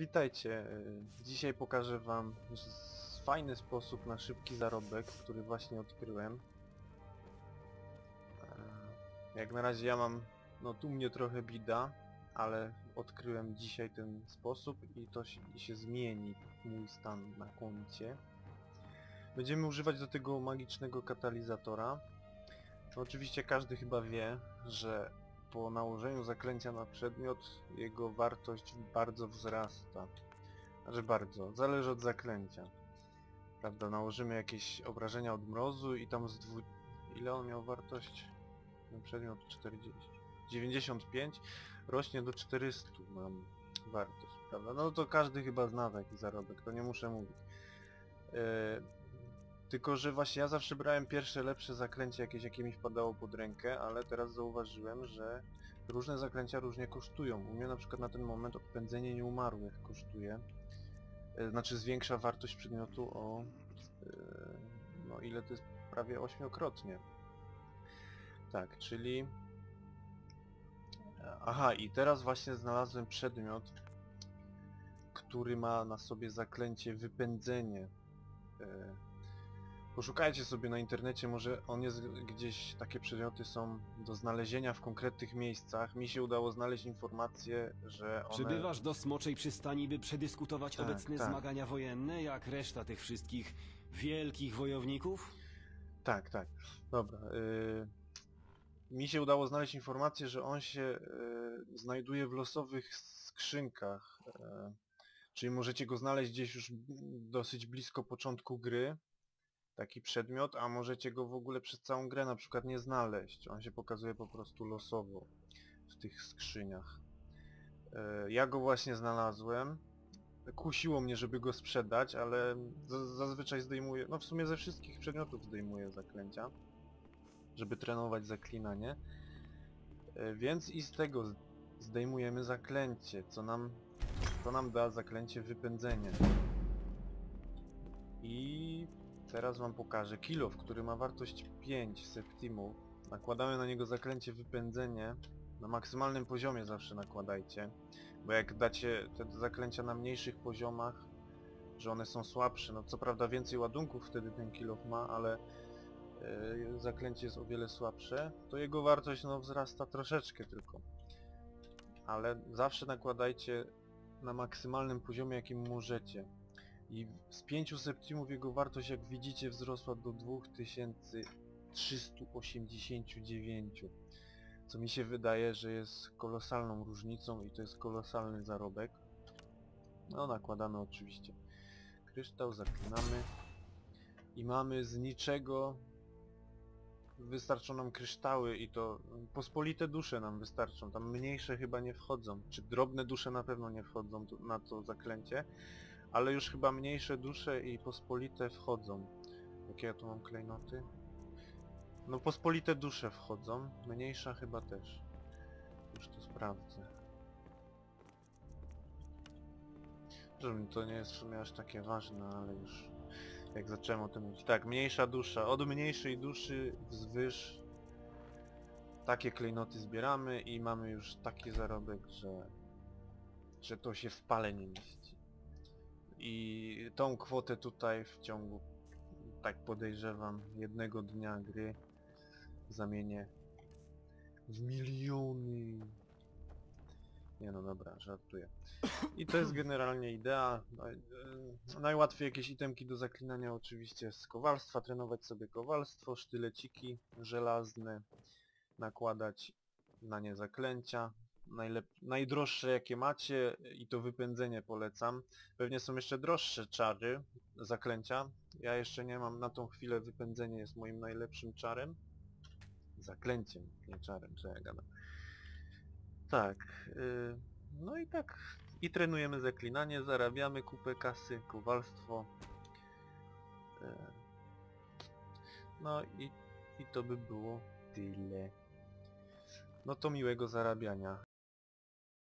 Witajcie. y, Dzisiaj pokażę wam fajny sposób na szybki zarobek, który właśnie odkryłem. E, Jak na razie ja mam, no tu mnie trochę bida, ale odkryłem dzisiaj ten sposób i to się, się zmieni mój stan na koncie. Będziemy używać do tego magicznego katalizatora. Oczywiście każdy chyba wie, że po nałożeniu zaklęcia na przedmiot jego wartość bardzo wzrasta. Znaczy bardzo, zależy od zaklęcia. Prawda, nałożymy jakieś obrażenia od mrozu i tam z dwu... Ile on miał wartość? Ten przedmiot 40. 95 rośnie do 400 mam wartość, prawda? No to każdy chyba zna taki zarobek, to nie muszę mówić. E, tylko, że właśnie ja zawsze brałem pierwsze lepsze zaklęcie jakieś, jakie mi wpadało pod rękę, ale teraz zauważyłem, że różne zaklęcia różnie kosztują. U mnie na przykład na ten moment odpędzenie nieumarłych kosztuje. E, Znaczy zwiększa wartość przedmiotu o... e, No ile to jest? Prawie ośmiokrotnie. Tak, czyli... Aha, i teraz właśnie znalazłem przedmiot, który ma na sobie zaklęcie wypędzenie. E, Poszukajcie sobie na internecie, może on jest gdzieś, takie przedmioty są do znalezienia w konkretnych miejscach. Mi się udało znaleźć informację, że one... Przybywasz do Smoczej Przystani, by przedyskutować Tak, obecne tak. zmagania wojenne, jak reszta tych wszystkich wielkich wojowników? Tak, tak. Dobra. Y... Mi się udało znaleźć informację, że on się y... znajduje w losowych skrzynkach. Y... Czyli możecie go znaleźć gdzieś już dosyć blisko początku gry. Taki przedmiot, a możecie go w ogóle przez całą grę na przykład nie znaleźć. On się pokazuje po prostu losowo w tych skrzyniach. Y... Ja go właśnie znalazłem. Kusiło mnie, żeby go sprzedać, ale zazwyczaj zdejmuję, no w sumie ze wszystkich przedmiotów zdejmuję zaklęcia, żeby trenować zaklinanie. E, Więc i z tego zdejmujemy zaklęcie, co nam, co nam da zaklęcie wypędzenie. I teraz wam pokażę kilof, który ma wartość 5 septimów. Nakładamy na niego zaklęcie wypędzenie. Na maksymalnym poziomie zawsze nakładajcie. Bo jak dacie te zaklęcia na mniejszych poziomach, że one są słabsze, no co prawda więcej ładunków wtedy ten kilof ma, ale e, zaklęcie jest o wiele słabsze, to jego wartość no wzrasta troszeczkę tylko. Ale zawsze nakładajcie na maksymalnym poziomie jakim możecie. I z 5 septimów jego wartość jak widzicie wzrosła do 2389 co mi się wydaje, że jest kolosalną różnicą i to jest kolosalny zarobek. No nakładamy oczywiście kryształ, zaklinamy i mamy z niczego wystarczą nam kryształy i to pospolite dusze nam wystarczą, tam mniejsze chyba nie wchodzą, czy drobne dusze na pewno nie wchodzą na to zaklęcie, ale już chyba mniejsze dusze i pospolite wchodzą. Jakie ja tu mam klejnoty? No pospolite dusze wchodzą, mniejsza chyba też. Już to sprawdzę. To nie jest w sumie aż takie ważne, ale już jak zacząłem o tym mówić. Tak, mniejsza dusza. Od mniejszej duszy wzwyż takie klejnoty zbieramy i mamy już taki zarobek, że, że to się w pale nie mieści. I tą kwotę tutaj w ciągu, tak podejrzewam, jednego dnia gry zamienię w miliony. Nie no dobra, żartuję. I to jest generalnie idea. No, e, Najłatwiej jakieś itemki do zaklinania oczywiście z kowalstwa, trenować sobie kowalstwo, sztyleciki żelazne, nakładać na nie zaklęcia. Najdroższe jakie macie i to wypędzenie polecam. Pewnie są jeszcze droższe czary, zaklęcia. Ja jeszcze nie mam, na tą chwilę wypędzenie jest moim najlepszym czarem. Zaklęciem, nie czarem, co ja gadam. Tak, yy, no i tak, i trenujemy zaklinanie, zarabiamy kupę kasy, kowalstwo. Yy, no i, i to by było tyle. No to miłego zarabiania.